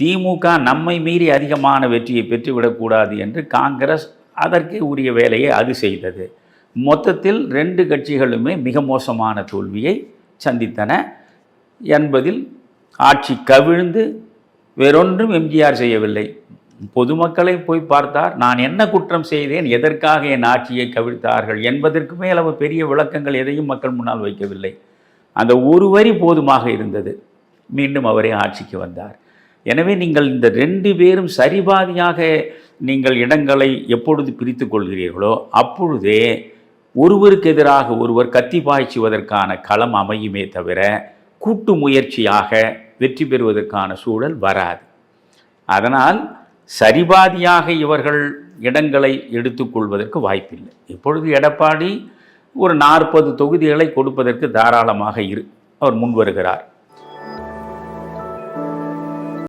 திமுக நம்மை மீறி அதிகமான வெற்றியை பெற்றுவிடக்கூடாது என்று காங்கிரஸ் அதற்கே உரிய வேலையை அது செய்தது. மொத்தத்தில் ரெண்டு கட்சிகளுமே மிக மோசமான தோல்வியை சந்தித்தன. என்பதில் ஆட்சி கவிழ்ந்து வேறொன்றும் எம்ஜிஆர் செய்யவில்லை. பொதுமக்களை போய் பார்த்தார் நான் என்ன குற்றம் செய்தேன் எதற்காக என் ஆட்சியை கவிழ்த்தார்கள்? என்பதற்கு மேல் அவர் பெரிய விளக்கங்கள் எதையும் மக்கள் முன்னால் வைக்கவில்லை. அந்த ஒரு வரி போதுமாக இருந்தது. மீண்டும் அவரே ஆட்சிக்கு வந்தார். எனவே நீங்கள் இந்த ரெண்டு பேரும் சரிபாதியாக நீங்கள் இடங்களை எப்பொழுது பிரித்து கொள்கிறீர்களோ அப்பொழுதே ஒருவருக்கு எதிராக ஒருவர் கத்தி பாய்ச்சுவதற்கான களம் அமையுமே தவிர கூட்டு முயற்சியாக வெற்றி பெறுவதற்கான சூழல் வராது. அதனால் சரிபாதியாக இவர்கள் இடங்களை எடுத்துக்கொள்வதற்கு வாய்ப்பில்லை. இப்பொழுது எடப்பாடி ஒரு நாற்பது தொகுதிகளை கொடுப்பதற்கு தாராளமாக இரு அவர் முன் வருகிறார்